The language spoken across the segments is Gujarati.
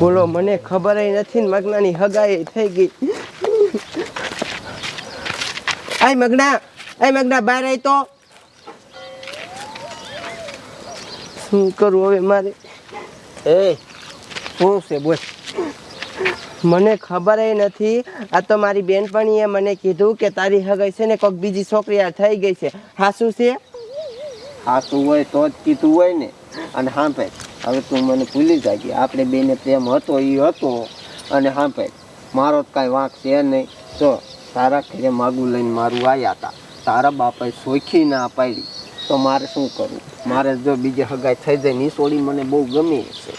બોલો મને ખબર નથી ને મગનાની હગાઈ થઈ ગઈ. આય મગના આય મગના બહાર આય તો. શું કરું હવે મારે? એ શું છે બોલ. મને ખબર નથી આ તો મારી બેનપણીએ મને કીધું કે તારી હગાઈ છે ને કોઈક બીજી છોકરી આ થઈ ગઈ છે. હાસુ છે? હાસુ હોય તો જ કીધું હોય ને. અને સાંભળ હવે તું મને ભૂલી જાય આપણે બેને પ્રેમ હતો એ હતો. અને સાંભળ મારો જ કાંઈ વાંક છે નહીં. જો તારા ઘરે માગું લઈને મારું આવ્યા હતા તારા બાપાએ સોખી ના પાડી. તો મારે શું કરવું? મારે જો બીજે હગાઈ થઈ જાય ને સોડી મને બહુ ગમે છે.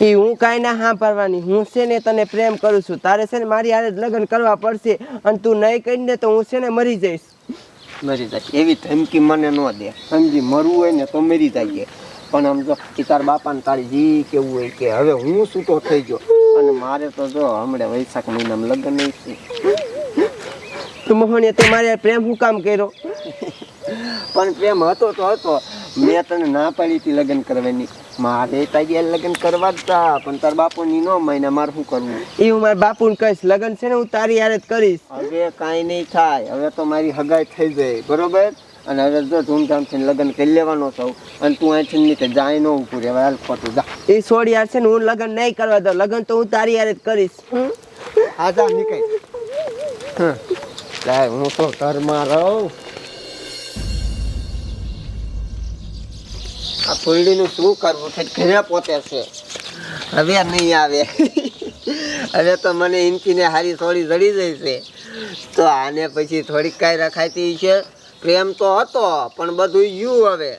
એ હું કાંઈ ના હા પાડવાની હું છે ને તને પ્રેમ કરું છું. તારે છે ને મારી હારે જ લગ્ન કરવા પડશે. અને તું નહીં કરીને તો હું છે ને મરી જઈશ. મરી જાય. એવી ધમકી મને ન દે. સમજી મરવું હોય ને તો મરી જાય. પણ આમ જો એ તાર બાપાને તારી જી કેવું હોય કે હવે હું છૂટો થઈ ગયો? અને મારે તો જો હમણાં વૈશાખ મહિનામાં લગ્ન નહીં છે. તું મોહનીએ તે મારી પ્રેમ હું કામ કર્યો? પણ પ્રેમ હતો તો હતો. મેં તને ના પાડી હતી લગ્ન કરવાની. મારે તારી લગ્ન કરવા જ તા પણ તાર બાપુની નો મહિના મારે શું કરવું? એ હું મારા બાપુને કહીશ લગ્ન છે ને હું તારી યારે જ કરીશ. હવે કાંઈ નહીં થાય. હવે તો મારી હગાઈ થઈ જાય. બરોબર? અને હવે જો ધૂમધામથી લગ્ન કરી લેવાનો છું. અને તું અહીંથી નીચે જાય ન ઉભું રે હાલ ખોટું જા. એ છોડ યાર છે ને હું લગ્ન નહીં કરવા દઉં. લગ્ન તો હું તારી યાર જ કરીશ? હા જા નીકળ. જાય હું તો ઘરમાં રહું. આ ફૂલડીનું શું કરવું? છે ઘરે પોતે છે. હવે નહીં આવે. હવે તો મને ઇન્ચીને હારી થોડી જડી જાય છે. તો આને પછી થોડીક કાંઈ રખાતી છે. પ્રેમ તો હતો, પણ બધું યુ હવે.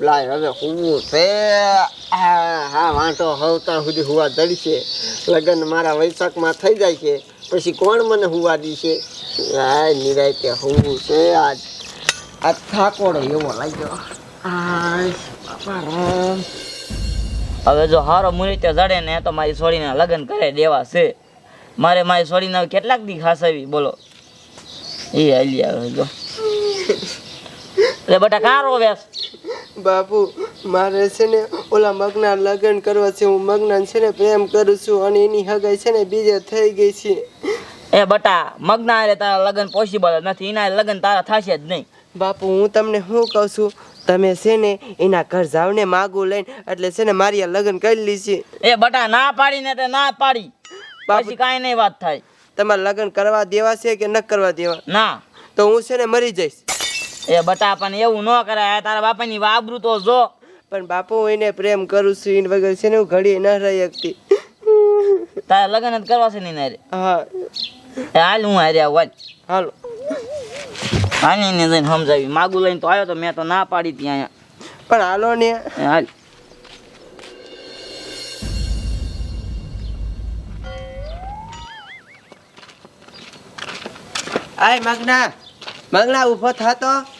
લાય, હવે હું છે. હા હા વાંટો હવતા સુધી હુવા દડશે લગ્ન મારા વૈશાખમાં થઈ જાય છે. પછી કોણ મને હુવા દીશે? લાય નિરાયતે હું છે આજ. આ થાકોડો એવો લાગ્યો. હવે જો હારો મુહૂર્ત જડે ને, તો મારી છોડીના લગ્ન કરે દેવા છે. મારે મારી છોડીને કેટલાક દી ખાસવી બોલો. એ હાલી આવે જો. એટલે બટા કારો વેસ બાપુ મારે છે ને ઓલા મગના લગ્ન કરવા છે. હું મગના છે ને પ્રેમ કરું છું અને એની હગાઈ છે ને બીજે થઈ ગઈ છે. એ બટા મગના હારે તારા લગ્ન પોસિબલ નથી. એના લગ્ન તારા થશે જ નહીં. બાપુ હું તમને શું કહું છું? તમે છે ને એના ઘર જાવ ને માગું લઈને એટલે છે ને મારી આ લગ્ન કરી લીધી. એ બટા ના પાડીને તે ના પાડી. પછી કાંઈ નહીં વાત થાય. તમારે લગ્ન કરવા દેવા છે કે ન કરવા દેવા? ના. તો હું છે ને મરી જઈશ. એ બટા પણ એવું ન કરાય. તારા બાપાની વાબરું તો જો. પણ બાપુ હું એને પ્રેમ કરું છું એને વગર છે ને હું ઘડી ન રહી શકતી. તારા લગ્ન જ કરવા છે ને એના હારે. હા. હાલ હું હારે આવું હાલો. હાલ. ને જઈને સમજાવી. માગું લઈને તો આવ્યો તો મેં તો ના પાડી ત્યાં અહીંયા. પણ હાલો ને. હાલ. આય મગના. મગના ઊભો થતો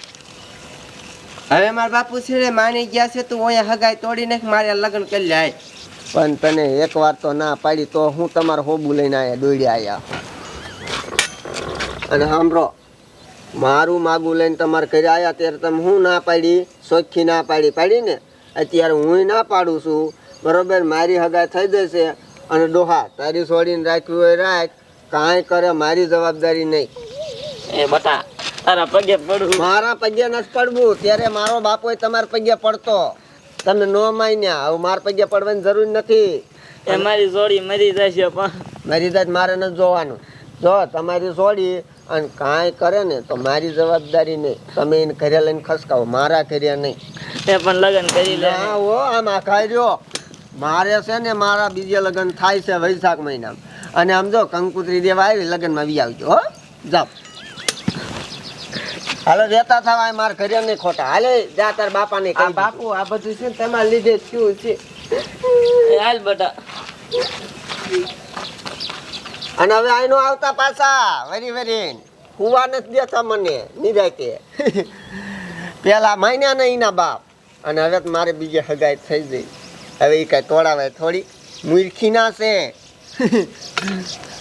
હવે મારા બાપુ છે ને માની ગયા છે તું અહીંયા હગાઈ તોડી નાખ મારે લગ્ન કરી લે પણ તને એક વાર તો ના પાડી તો હું તમારે હોબું લઈને આયા દોડ્યા આયા. અને સાંભળો મારું માગું લઈને તમારે ઘરે આવ્યા ત્યારે તમે હું ના પાડી સોખી ના પાડી પાડી ને? અત્યારે હું ના પાડું છું બરોબર? મારી હગાઈ થઈ જશે અને ડોહા તારી છોડીને રાખ્યું હોય રાખ કાંઈ કરે મારી જવાબદારી નહીં. એ બટા તારા પગે પડવું મારા પગે નથી પડવું. ત્યારે મારો બાપો તમારા પગે પડતો. તમે નો માન્યા. હવે મારા પગે પડવાની જરૂર નથી. એ મારી જોડી મરી જશે પણ. મરી જાય મારે નથી જોવાનું. જો તમારી જોડી અને કાંઈ કરે ને તો મારી જવાબદારી નહીં. તમે એને ઘરે લઈને ખસકાવો. મારા કર્યા નહીં. એ પણ લગ્ન કરી લે. હા હો આમ આખા રહ્યો. મારે છે ને મારા બીજે લગ્ન થાય છે વૈશાખ મહિનામાં. અને આમ જો કંકુત્રી દેવા આવી લગ્નમાં વી આવજો હો. જાઓ. હાલો રહેતા થવા મારા ઘરે નહીં ખોટા. હાલે જા તાર બાપાને આ કહી બાપુ આ બધું છે ને તમારા લીધે થયું છે. હાલ બટા અને હવે આઈનો આવતા પાછા વરી વરી હુવા નથી દેતા મને નિરાતે. પેલા માન્યા ને એના બાપ. અને હવે તો મારે બીજે હગાઈ થઈ ગઈ. હવે એ કાંઈ તોડાવે થોડી. મૂર્ખી ના છે.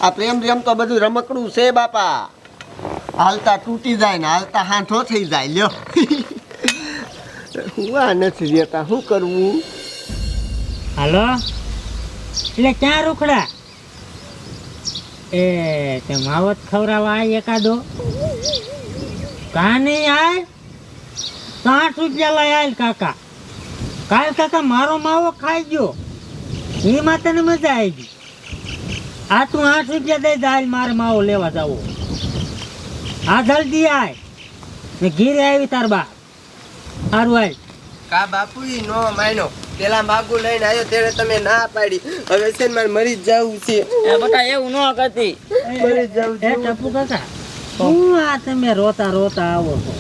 આ પ્રેમ પ્રેમ તો બધું રમકડું છે બાપા. હાલતા તૂટી જાય ને હાલતા હાંઠો થઈ જાય, લ્યો. હુવા નથી દેતા શું કરવું? હાલો? એટલે ક્યાં રોકડા એ, તે માવત ખવડાવવા આય એકાદો. કા નહીં આય? સાઠ રૂપિયા લઈ આય કાકા. કાલ કાકા મારો માવો ખાઈ ગયો. એમાં તને મજા આવી ગઈ. આ તું આઠ રૂપિયા દઈ જાય મારે માવો લેવા જાવો. આ જલ્દી આય. ને ઘીરે આવી તાર બા સારું આય કા બાપુ ઈ નો માયનો. પેલા માગું લઈને આવ્યો ત્યારે તમે ના પાડી. હવે છે ને મારે મરી જ જવું છે. એ બટા એવું ન કરતી. મરી જવું એ છે. ટપુ કાકા શું આ તમે રોતા રોતા આવો છો?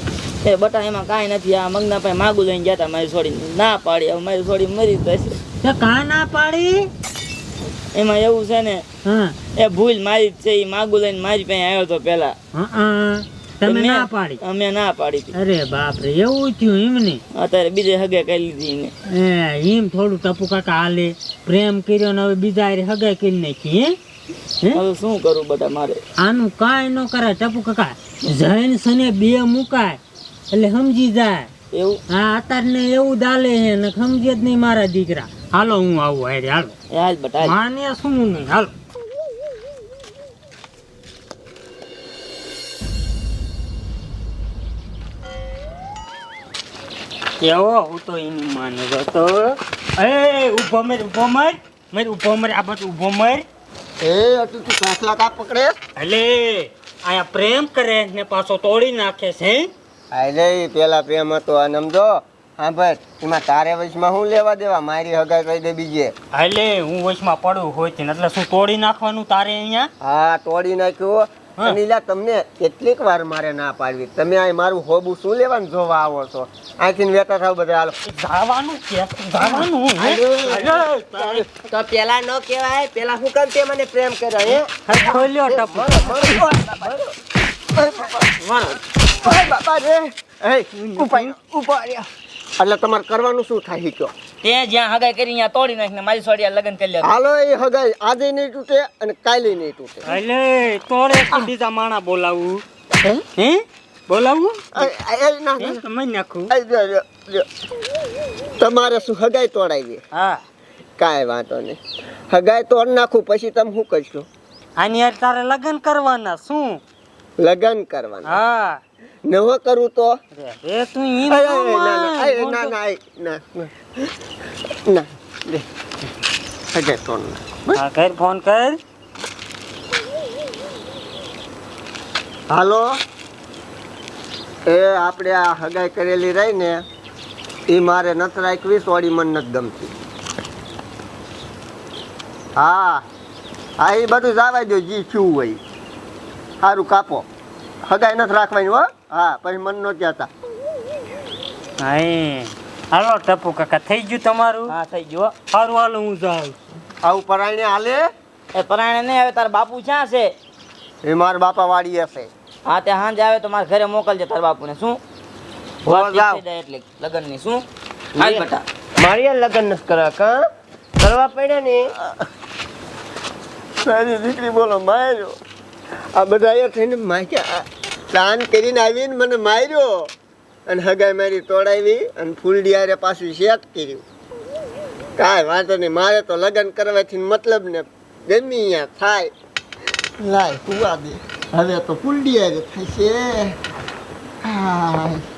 એ બટા એમાં કાંઈ નથી. આ મગના પાસે માગું લઈને ગયા હતા મારી છોડી ના પાડી. હવે મારી છોડી મરી જશે. તે કા ના પાડી? એમાં એવું છે ને હા. એ ભૂલ મારી જ છે એ માગું લઈને મારી પાસે આવ્યો હતો પેલા તમે ના પાડી. અમે ના પાડી હતી. અરે બાપ રે એવું થયું એમને? અત્યારે બીજે હગે કરી લીધી એને. એ એમ થોડું ટપુ કાકા હાલે પ્રેમ કર્યો ને હવે બીજા હગે કરી નાખી હે? હવે શું કરું બધા મારે? આનું કાંઈ ન કરાય ટપુ કાકા. જૈન સને બે મુકાય એટલે સમજી જાય. એવું? હા અત્યારને એવું દાલે હે ને સમજે જ નહીં મારા દીકરા. હાલો હું આવું હારે હાલો. હાલ બટા માને શું નહીં હાલો. કેવો હું તો એની માને તો એ ઊભો મર ઊભો મર મર ઊભો મર આ બધું ઊભો મર. એ અટુ તું કાસલા કા પકડે? એટલે આયા પ્રેમ કરે ને પાછો તોડી નાખે છે અરે પેલા પ્રેમ હતો આ નમજો હા ભાઈ એમાં તારે વચમાં હું લેવા દેવા? મારી હગાઈ કહી દે બીજે. એટલે હું વચમાં પડું હોય છે એટલે શું તોડી નાખવાનું તારે અહીંયા? હા તોડી નાખ્યું અનિલા તમને કેટલીક વાર મારે ના પાડવી. તમે આ મારું હોબું શું લેવાનું જોવા આવો છો? અહીંથી વેતા થાવ બધા હાલો. જવાનું કે જવાનું તો પેલા ન કહેવાય પેલા હું કામ તે મને પ્રેમ કરે હે? ખોલ્યો ટપુ. ઓય બાપા રે એ ઉપાય ઉપાય એટલે તમારે કરવાનું શું થાય કયો તે જ્યાં હગાઈ કરી ત્યાં તોડી નાખીને મારી સોડિયા લગ્ન કરી લે હાલો એ હગાઈ આજે નહીં તૂટે અને કાલે નહીં તૂટે. એટલે તોડે તો બીજા માણા બોલાવું. હે? બોલાવું. સમજ નાખું. તમારે શું હગાઈ તોડાવી હા. કાંઈ વાંધો નહીં. હગાઈ તોડ નાખું પછી તમે શું કરશો? આની યાર તારે લગ્ન કરવાના શું? લગ્ન કરવાના. હા. નવો કરું તો? એ તું ઈ ના, ના, ના, ના, ના. હા કર ફોન કર. હાલો? એ આપણે આ હગાઈ કરેલી રહી ને એ મારે નથી રાખવી સોડી મન નથી ગમતી. હા હા એ બધું જવા દો જી શું હોય. સારું કાપો. હગાઈ નથી રાખવાની હો. હા પછી મન નો જતા હા હાલો ટપુ કાકા થઈ ગયું તમારું? હા થઈ ગયું સારું હાલો હું જાઉં. આવું પરાયણે હાલે? એ પરાયણે નહીં આવે તારા બાપુ ક્યાં છે? એ મારા બાપા વાડી હશે હા તે સાંજે આવે તો મારા ઘરે મોકલજે તારા બાપુને શું? એટલે લગ્નની એટલે લગ્નની શું? હાલ બેટા. મારી લગ્ન નથી કરવા કા? કરવા પડ્યા ને? સારી દીકરી બોલો માર્યો. આ બધા એ થઈને માર્યા પ્લાન કરીને આવીને મને માર્યો અને હગાઈ મારી તોડાવી અને ફૂલડિયારે પાછું શેક કર્યું. કાંઈ વાંધો નહીં, મારે તો લગ્ન કરવાથી મતલબ ને ગમી અહીંયા થાય. લાય કુવા દે. હવે તો ફૂલડિયારે થશે. હાય.